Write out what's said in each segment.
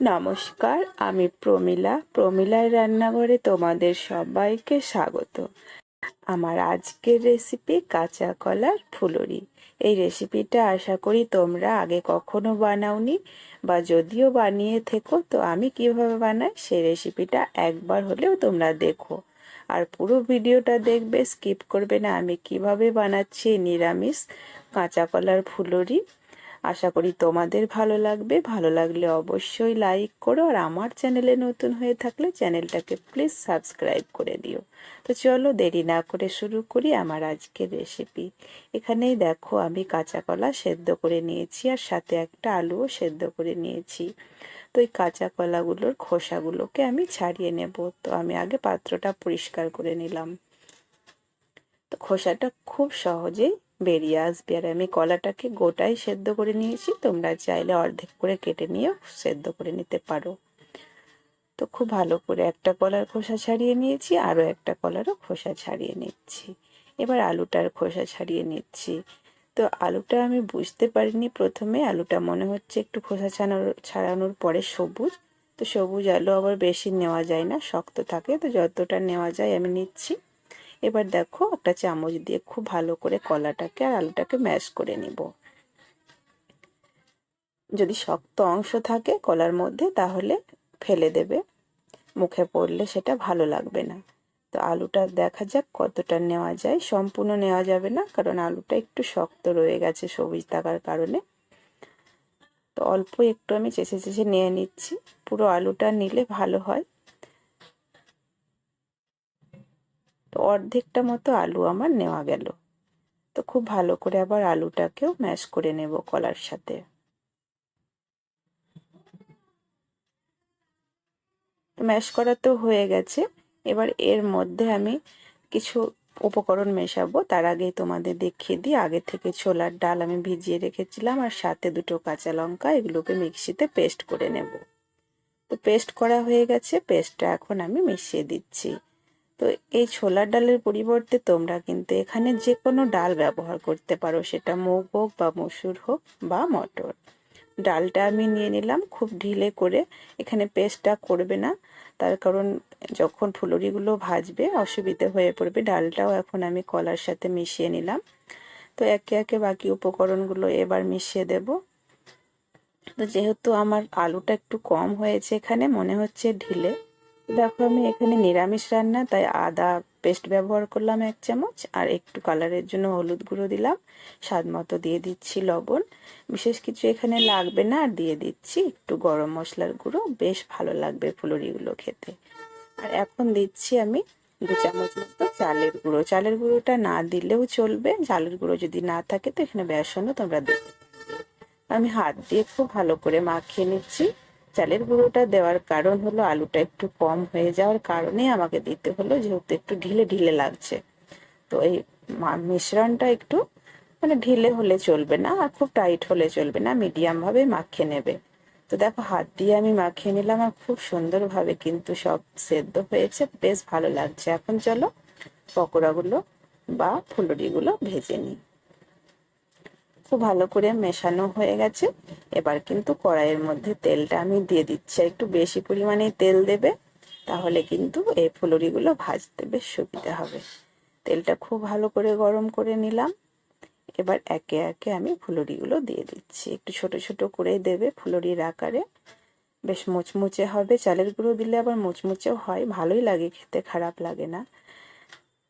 নমস্কার, আমি প্রমিলা। প্রমিলার রান্নাঘরে তোমাদের সবাইকে স্বাগত। আমার আজকের রেসিপি কাঁচা কলার ফুলুরি। এই রেসিপিটা আশা করি তোমরা আগে কখনো বানাওনি বা যদিও বানিয়ে থেকো, তো আমি কীভাবে বানাই সেই রেসিপিটা একবার হলেও তোমরা দেখো। আর পুরো ভিডিওটা দেখবে স্কিপ করবে না। আমি কীভাবে বানাচ্ছি নিরামিষ কাঁচা কলার ফুলুরি। আশা করি তোমাদের ভালো লাগবে। ভালো লাগলে অবশ্যই লাইক করো আর আমার চ্যানেলে নতুন হয়ে থাকলে চ্যানেলটাকে প্লিজ সাবস্ক্রাইব করে দিও। তো চলো দেরি না করে শুরু করি আমার আজকের রেসিপি এখানেই দেখো আমি কাঁচা কলা সেদ্ধ করে নিয়েছি আর সাথে একটা আলুও সেদ্ধ করে নিয়েছি। তো এই কাঁচা কলাগুলোর খোসাগুলোকে আমি ছাড়িয়ে নেব। তো আমি আগে পাত্রটা পরিষ্কার করে নিলাম। তো খোসাটা খুব সহজেই বেরিয়ে আসবে। আর আমি কলাটাকে গোটাই সেদ্ধ করে নিয়েছি। তোমরা চাইলে অর্ধেক করে কেটে নিয়েও সেদ্ধ করে নিতে পারো। তো খুব ভালো করে একটা কলার খোসা ছাড়িয়ে নিয়েছি, আরও একটা কলারও খোসা ছাড়িয়ে নিচ্ছি। এবার আলুটার খোসা ছাড়িয়ে নিচ্ছি। তো আলুটা আমি বুঝতে পারিনি প্রথমে। আলুটা মনে হচ্ছে একটু খোসা ছাড়ানোর ছাড়ানোর পরে সবুজ। তো সবুজ আলু আবার বেশি নেওয়া যায় না, শক্ত থাকে। তো যতটা নেওয়া যায় আমি নিচ্ছি। এবার দেখো একটা চামচ দিয়ে খুব ভালো করে কলাটাকে আর আলুটাকে ম্যাশ করে নিব। যদি শক্ত অংশ থাকে কলার মধ্যে তাহলে ফেলে দেবে, মুখে পড়লে সেটা ভালো লাগবে না। তো আলুটা দেখা যাক কতটা নেওয়া যায়। সম্পূর্ণ নেওয়া যাবে না, কারণ আলুটা একটু শক্ত রয়ে গেছে সবুজ থাকার কারণে। তো অল্প একটু আমি চেঁচে চেঁচে নিয়ে নিচ্ছি। পুরো আলুটা নিলে ভালো হয়। তো অর্ধেকটা মতো আলু আমার নেওয়া গেল। তো খুব ভালো করে আবার আলুটাকেও ম্যাশ করে নেব কলার সাথে। ম্যাশ করা তো হয়ে গেছে। এবার এর মধ্যে আমি কিছু উপকরণ মেশাবো। তার আগেই তোমাদের দেখিয়ে দিই। আগে থেকে ছোলার ডাল আমি ভিজিয়ে রেখেছিলাম আর সাথে দুটো কাঁচা লঙ্কা এগুলোকে মিক্সিতে পেস্ট করে নেব। তো পেস্ট করা হয়ে গেছে। পেস্টটা এখন আমি মিশিয়ে দিচ্ছি। তো এই ছোলার ডালের পরিবর্তে তোমরা কিন্তু এখানে যে কোনো ডাল ব্যবহার করতে পারো। সেটা মুগ হোক বা মসুর হোক বা মটর। ডালটা আমি নিয়ে নিলাম খুব ঢিলে করে। এখানে পেস্টটা করবে না। তার কারণ যখন ফুলুরিগুলো ভাজবে অসুবিধে হয়ে পড়বে। ডালটাও এখন আমি কলার সাথে মিশিয়ে নিলাম। তো একে একে বাকি উপকরণগুলো এবার মিশিয়ে দেব। তো যেহেতু আমার আলুটা একটু কম হয়েছে এখানে, মনে হচ্ছে ঢিলে। দেখো, আমি এখানে নিরামিষ রান্না, তাই আদা পেস্ট ব্যবহার করলাম এক চামচ, আর একটু কালারের জন্য হলুদ গুঁড়ো দিলাম। স্বাদ মতো দিয়ে দিচ্ছি লবণ। বিশেষ কিছু এখানে লাগবে না, আর দিয়ে দিচ্ছি একটু গরম মশলার গুঁড়ো। বেশ ভালো লাগবে ফুলুরিগুলো খেতে। আর এখন দিচ্ছি আমি দু চামচ মতো চালের গুঁড়ো। চালের গুঁড়োটা না দিলেও চলবে। চালের গুঁড়ো যদি না থাকে, তো এখানে বেসনও তোমরা দিতে আমি হাত দিয়ে খুব ভালো করে মাখিয়ে নিচ্ছি। চালের গুঁড়োটা দেওয়ার কারণ হলো আলুটা একটু কম হয়ে যাওয়ার কারণে আমাকে দিতে হলো, যেহেতু একটু ঢিলে ঢিলে লাগছে। তো এই মিশ্রণটা একটু মানে ঢিলে হলে চলবে না আর খুব টাইট হলে চলবে না মিডিয়ামভাবে মাখিয়ে নেবে। তো দেখো, হাত দিয়ে আমি মাখিয়ে নিলাম আর খুব সুন্দরভাবে কিন্তু সব সেদ্ধ হয়েছে, বেশ ভালো লাগছে। এখন চলো পকোড়াগুলো বা ফুলুরিগুলো ভেজে নিই। খুব ভালো করে মেশানো হয়ে গেছে। এবার কিন্তু কড়াইয়ের মধ্যে তেলটা আমি দিয়ে দিচ্ছি। একটু বেশি পরিমাণে তেল দেবে, তাহলে কিন্তু এই ফুলুরিগুলো ভাজতে বেশ সুবিধা হবে। তেলটা খুব ভালো করে গরম করে নিলাম। এবার একে একে আমি ফুলুরিগুলো দিয়ে দিচ্ছি। একটু ছোট ছোট করে দেবে ফুলুরির আকারে। বেশ মুচমুচে হবে। চালের গুঁড়ো দিলে আবার মুচমুচেও হয়। ভালোই লাগে খেতে, খারাপ লাগে না।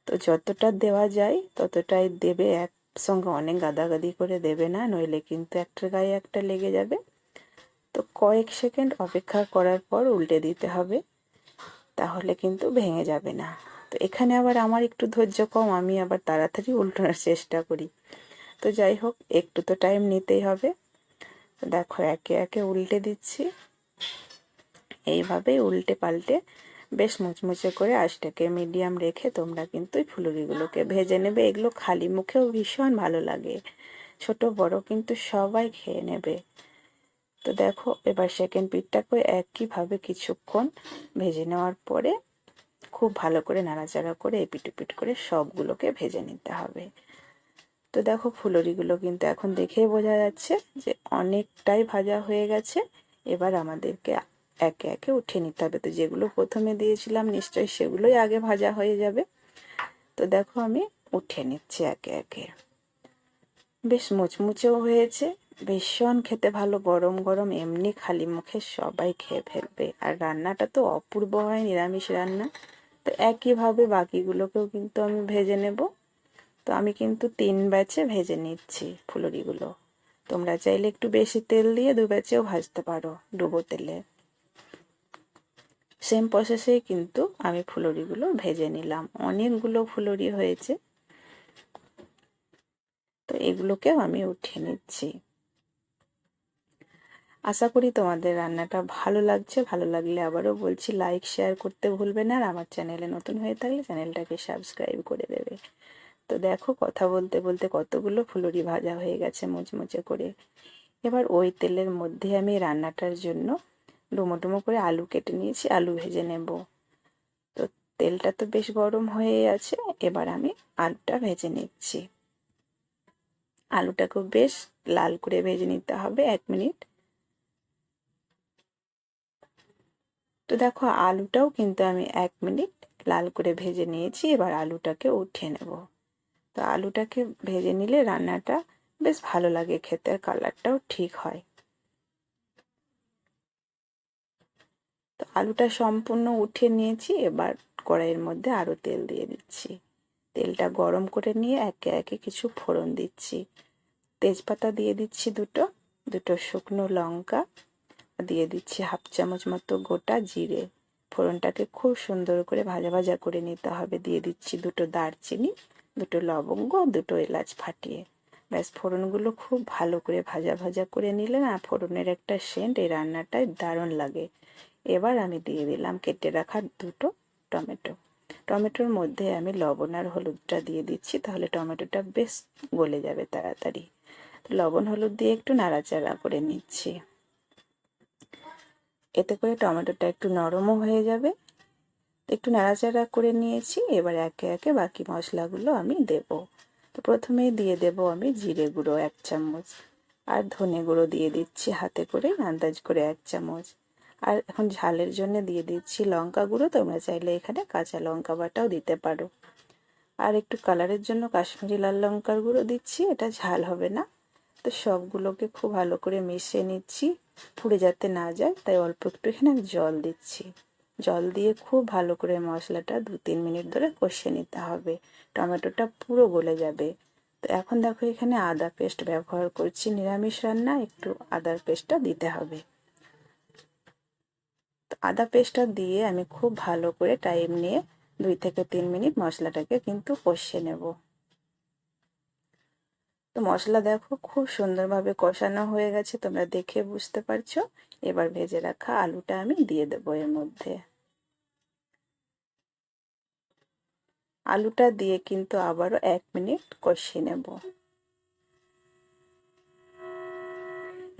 তো যতটা দেওয়া যায় ততটাই দেবে এক সঙ্গে অনেক গাদাগাদি করে দেবে না, নইলে কিন্তু একটার গায়ে একটা লেগে যাবে। তো কয়েক সেকেন্ড অপেক্ষা করার পর উল্টে দিতে হবে, তাহলে কিন্তু ভেঙে যাবে না। তো এখানে আবার আমার একটু ধৈর্য কম, আমি আবার তাড়াতাড়ি উল্টানোর চেষ্টা করি। তো যাই হোক, একটু তো টাইম নিতেই হবে। দেখো, একে একে উল্টে দিচ্ছি। এইভাবেই উল্টে পাল্টে বেশ মুচমুচে করে আঁচটাকে মিডিয়াম রেখে তোমরা কিন্তু এই ফুলুরিগুলোকে ভেজে নেবে। এগুলো খালি মুখেও ভীষণ ভালো লাগে। ছোট, বড় কিন্তু সবাই খেয়ে নেবে। তো দেখো, এবার সেকেন্ড পিঠটাকে একইভাবে কিছুক্ষণ ভেজে নেওয়ার পরে খুব ভালো করে নাড়াচাড়া করে এপিট করে সবগুলোকে ভেজে নিতে হবে। তো দেখো, ফুলুরিগুলো কিন্তু এখন দেখেই বোঝা যাচ্ছে যে অনেকটাই ভাজা হয়ে গেছে। এবার আমাদেরকে একে একে উঠিয়ে নিতে হবে। তো যেগুলো প্রথমে দিয়েছিলাম, নিশ্চয়ই সেগুলোই আগে ভাজা হয়ে যাবে। তো দেখো আমি উঠে নিচ্ছি একে একে। বেশ মুচমুচেও হয়েছে। ভীষণ খেতে ভালো, গরম গরম, এমনি খালি মুখে সবাই খেয়ে ফেলবে। আর রান্নাটা তো অপূর্ব হয়, নিরামিষ রান্না। তো একইভাবে বাকিগুলোকেও কিন্তু আমি ভেজে নেব। তো আমি কিন্তু তিন ব্যাচে ভেজে নিচ্ছি ফুলুরিগুলো। তোমরা চাইলে একটু বেশি তেল দিয়ে দু ব্যাচেও ভাজতে পারো, ডুবো তেলে। সেম প্রসেসেই কিন্তু আমি ফুলুরিগুলো ভেজে নিলাম। অনেকগুলো ফুলুরি হয়েছে। তো এগুলোকেও আমি উঠিয়ে নিচ্ছি। আশা করি তোমাদের রান্নাটা ভালো লাগছে। ভালো লাগলে আবারও বলছি লাইক শেয়ার করতে ভুলবে না। আর আমার চ্যানেলে নতুন হয়ে থাকলে চ্যানেলটাকে সাবস্ক্রাইব করে দেবে। তো দেখো, কথা বলতে বলতে কতগুলো ফুলুরি ভাজা হয়ে গেছে মুচমুচে করে। এবার ওই তেলের মধ্যে আমি রান্নাটার জন্য ডুমো ডুমো করে আলু কেটে নিয়েছি, আলু ভেজে নেব। তো তেলটা তো বেশ গরম হয়ে আছে, এবার আমি আলুটা ভেজে নিচ্ছি। আলুটাকেও বেশ লাল করে ভেজে নিতে হবে এক মিনিট। তো দেখো, আলুটাও কিন্তু আমি এক মিনিট লাল করে ভেজে নিয়েছি, এবার আলুটাকে উঠিয়ে নেব। তো আলুটাকে ভেজে নিলে রান্নাটা বেশ ভালো লাগে, খেতে কালারটাও ঠিক হয়। আলুটা সম্পূর্ণ উঠে নিয়েছি, এবার কড়াইয়ের মধ্যে আরও তেল দিয়ে দিচ্ছি। তেলটা গরম করে নিয়ে একে একে কিছু ফোড়ন দিচ্ছি। তেজপাতা দিয়ে দিচ্ছি দুটো দুটো শুকনো লঙ্কা দিয়ে দিচ্ছি হাফ চামচ মতো গোটা জিরে। ফোড়নটাকে খুব সুন্দর করে ভাজা ভাজা করে নিতে হবে। দিয়ে দিচ্ছি দুটো দারচিনি, দুটো লবঙ্গ, দুটো এলাচ ফাটিয়ে। ব্যাস, ফোড়নগুলো খুব ভালো করে ভাজা ভাজা করে নিলে না ফোড়নের একটা সেন্ট এই রান্নাটায় দারুণ লাগে। এবার আমি দিয়ে দিলাম কেটে রাখা দুটো টমেটো। টমেটোর মধ্যে আমি লবণ আর হলুদটা দিয়ে দিচ্ছি, তাহলে টমেটোটা বেশ গলে যাবে তাড়াতাড়ি। লবণ হলুদ দিয়ে একটু নাড়াচাড়া করে নিচ্ছি। এতে করে টমেটোটা একটু নরমও হয়ে যাবে। একটু নাড়াচাড়া করে নিয়েছি, এবার একে একে বাকি মশলাগুলো আমি দেব। তো প্রথমেই দিয়ে দেব আমি জিরে গুঁড়ো এক চামচ, আর ধনে গুঁড়ো দিয়ে দিচ্ছি হাতে করে, আন্দাজ করে এক চামচ। আর এখন ঝালের জন্য দিয়ে দিচ্ছি লঙ্কা গুঁড়ো, তোমরা চাইলে এখানে কাঁচা লঙ্কা বাটাও দিতে পারো। আর একটু কালারের জন্য কাশ্মীরি লাল লঙ্কার গুঁড়ো দিচ্ছি, এটা ঝাল হবে না। তো সবগুলোকে খুব ভালো করে মিশিয়ে নিচ্ছি, পুড়ে যাতে না যায়, তাই অল্প একটু এখানে জল দিচ্ছি। জল দিয়ে খুব ভালো করে মশলাটা দু তিন মিনিট ধরে কষিয়ে নিতে হবে, টমেটোটা পুরো গলে যাবে। তো এখন দেখো এখানে আদা পেস্ট ব্যবহার করছি, নিরামিষ রান্না, একটু আদার পেস্টটা দিতে হবে। আদা পেস্টটা দিয়ে আমি খুব ভালো করে টাইম নিয়ে দুই থেকে তিন মিনিট মশলাটাকে কিন্তু কষিয়ে নেব। তো মশলা দেখো খুব সুন্দরভাবে কষানো হয়ে গেছে, তোমরা দেখে বুঝতে পারছ। এবার ভেজে রাখা আলুটা আমি দিয়ে দেবো এর মধ্যে। আলুটা দিয়ে কিন্তু আবারও এক মিনিট কষিয়ে নেব।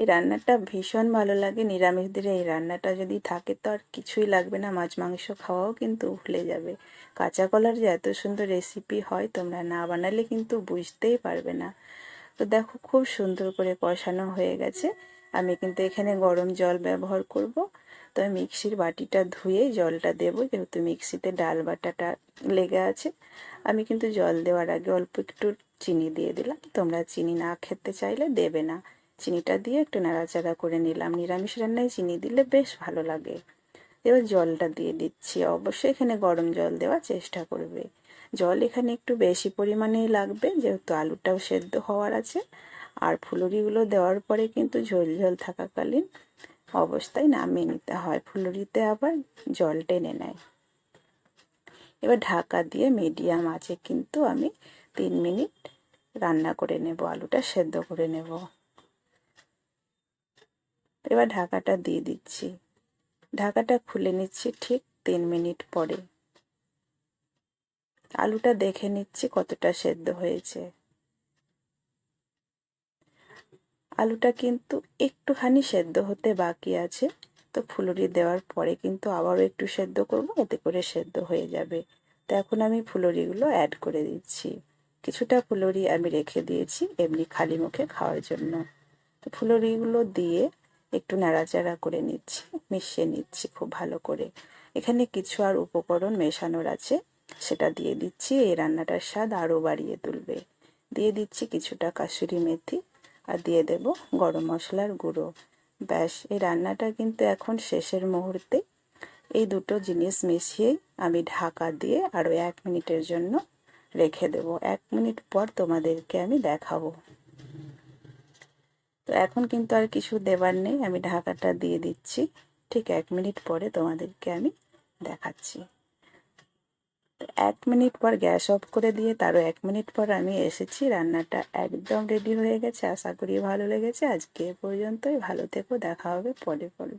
এই রান্নাটা ভীষণ ভালো লাগে নিরামিষ দিনে এই রান্নাটা যদি থাকে তো আর কিছুই লাগবে না। মাছ, মাংস খাওয়াও কিন্তু ভুলে যাবে। কাঁচা কলার যে এত সুন্দর রেসিপি হয়, তোমরা না বানালে কিন্তু বুঝতেই পারবে না। তো দেখো খুব সুন্দর করে কষানো হয়ে গেছে। আমি কিন্তু এখানে গরম জল ব্যবহার করব। তো মিক্সির বাটিটা ধুয়ে জলটা দেব, যেহেতু মিক্সিতে ডাল বাটাটা লেগে আছে। আমি কিন্তু জল দেওয়ার আগে অল্প একটু চিনি দিয়ে দিলাম। তোমরা চিনি না খেতে চাইলে দেবে না। চিনিটা দিয়ে একটু নাড়াচাড়া করে নিলাম। নিরামিষ রান্নায় চিনি দিলে বেশ ভালো লাগে। এবার জলটা দিয়ে দিচ্ছি। অবশ্যই এখানে গরম জল দেওয়ার চেষ্টা করবে। জল এখানে একটু বেশি পরিমাণেই লাগবে, যেহেতু আলুটাও সেদ্ধ হওয়ার আছে। আর ফুলুরিগুলো দেওয়ার পরে কিন্তু ঝোল ঝোল থাকাকালীন অবস্থায় নামিয়ে নিতে হয়। ফুলুরিতে আবার জল টেনে নেয়। এবার ঢাকা দিয়ে মিডিয়াম আছে কিন্তু আমি তিন মিনিট রান্না করে নেব, আলুটা সেদ্ধ করে নেব। এবার ঢাকাটা দিয়ে দিচ্ছি। ঢাকাটা খুলে নিচ্ছি ঠিক তিন মিনিট পরে। আলুটা দেখে নিচ্ছি কতটা সেদ্ধ হয়েছে। আলুটা কিন্তু একটুখানি সেদ্ধ হতে বাকি আছে, তো ফুলুরি দেওয়ার পরে কিন্তু আবারও একটু সেদ্ধ করব, এতে করে সেদ্ধ হয়ে যাবে। তো এখন আমি ফুলুরিগুলো অ্যাড করে দিচ্ছি। কিছুটা ফুলুরি আমি রেখে দিয়েছি এমনি খালি মুখে খাওয়ার জন্য। তো ফুলুরিগুলো দিয়ে একটু নাড়াচাড়া করে নিচ্ছি, মিশিয়ে নিচ্ছি খুব ভালো করে। এখানে কিছু আর উপকরণ মেশানোর আছে, সেটা দিয়ে দিচ্ছি। এই রান্নাটার স্বাদ আরও বাড়িয়ে তুলবে। দিয়ে দিচ্ছি কিছুটা কাসুরি মেথি আর দিয়ে দেব গরম মশলার গুঁড়ো। ব্যাস, এই রান্নাটা কিন্তু এখন শেষের মুহূর্তে। এই দুটো জিনিস মিশিয়েই আমি ঢাকা দিয়ে আরও এক মিনিটের জন্য রেখে দেব। এক মিনিট পর তোমাদেরকে আমি দেখাবো। তো এখন কিন্তু আর কিছু দেবার নেই, আমি ঢাকাটা দিয়ে দিচ্ছি। ঠিক এক মিনিট পরে তোমাদেরকে আমি দেখাচ্ছি। এক মিনিট পর গ্যাস অফ করে দিয়ে তারও এক মিনিট পর আমি এসেছি, রান্নাটা একদম রেডি হয়ে গেছে। আশা করি ভালো লেগেছে। আজকে এ পর্যন্তই। ভালো থেকো, দেখা হবে পরে পরে